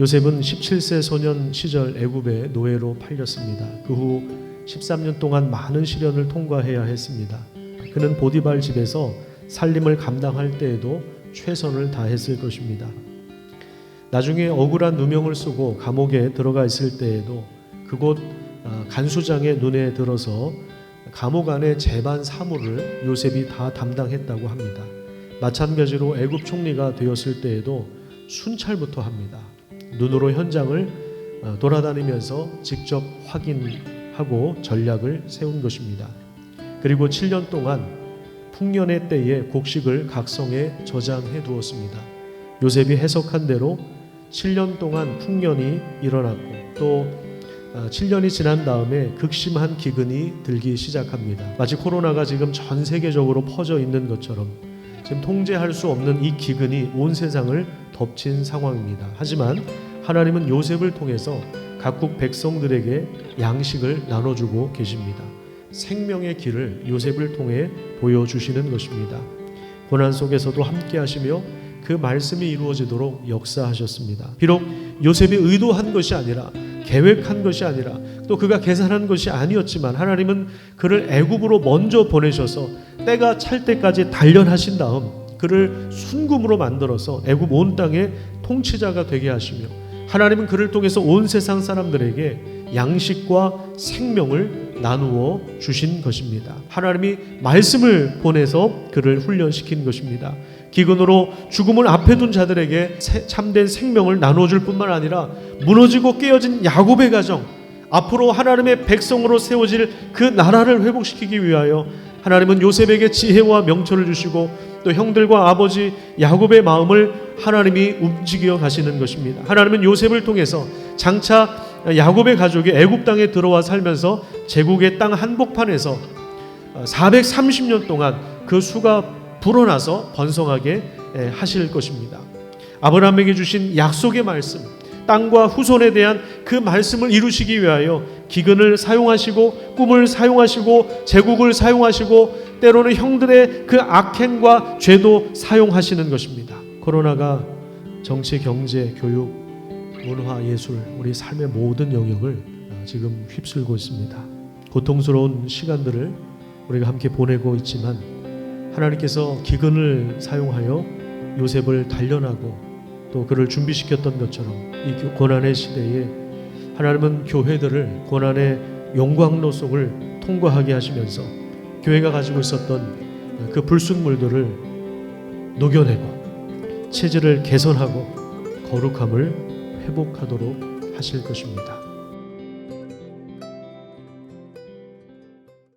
요셉은 17세 소년 시절 애굽의 노예로 팔렸습니다. 그 후 13년 동안 많은 시련을 통과해야 했습니다. 그는 보디발 집에서 살림을 감당할 때에도 최선을 다했을 것입니다. 나중에 억울한 누명을 쓰고 감옥에 들어가 있을 때에도 그곳 아, 간수장의 눈에 들어서 감옥 안의 재반 사물을 요셉이 다 담당했다고 합니다. 마찬가지로 애굽 총리가 되었을 때에도 순찰부터 합니다. 눈으로 현장을 어, 돌아다니면서 직접 확인하고 전략을 세운 것입니다. 그리고 7년 동안 풍년의 때에 곡식을 각성에 저장해 두었습니다. 요셉이 해석한 대로 7년 동안 풍년이 일어났고 또 7년이 지난 다음에 극심한 기근이 들기 시작합니다. 마치 코로나가 지금 전 세계적으로 퍼져 있는 것처럼 지금 통제할 수 없는 이 기근이 온 세상을 덮친 상황입니다. 하지만 하나님은 요셉을 통해서 각국 백성들에게 양식을 나눠주고 계십니다. 생명의 길을 요셉을 통해 보여주시는 것입니다. 고난 속에서도 함께 하시며 그 말씀이 이루어지도록 역사하셨습니다. 비록 요셉이 의도한 것이 아니라 계획한 것이 아니라 또 그가 계산한 것이 아니었지만 하나님은 그를 애굽으로 먼저 보내셔서 때가 찰 때까지 단련하신 다음 그를 순금으로 만들어서 애굽 온 땅의 통치자가 되게 하시며 하나님은 그를 통해서 온 세상 사람들에게 양식과 생명을 나누어 주신 것입니다. 하나님이 말씀을 보내서 그를 훈련시킨 것입니다. 기근으로 죽음을 앞에 둔 자들에게 참된 생명을 나눠줄 뿐만 아니라 무너지고 깨어진 야곱의 가정 앞으로 하나님의 백성으로 세워질 그 나라를 회복시키기 위하여 하나님은 요셉에게 지혜와 명철을 주시고 또 형들과 아버지 야곱의 마음을 하나님이 움직여 가시는 것입니다. 하나님은 요셉을 통해서 장차 야곱의 가족이 애굽 땅에 들어와 살면서 제국의 땅 한복판에서 430년 동안 그 수가 불어나서 번성하게 하실 것입니다. 아브라함에게 주신 약속의 말씀, 땅과 후손에 대한 그 말씀을 이루시기 위하여 기근을 사용하시고 꿈을 사용하시고 제국을 사용하시고 때로는 형들의 그 악행과 죄도 사용하시는 것입니다. 코로나가 정치, 경제, 교육, 문화, 예술, 우리 삶의 모든 영역을 지금 휩쓸고 있습니다. 고통스러운 시간들을 우리가 함께 보내고 있지만 하나님께서 기근을 사용하여 요셉을 단련하고 또 그를 준비시켰던 것처럼 이 고난의 시대에 하나님은 교회들을 고난의 영광로 속을 통과하게 하시면서 교회가 가지고 있었던 그 불순물들을 녹여내고 체질을 개선하고 거룩함을 회복하도록 하실 것입니다.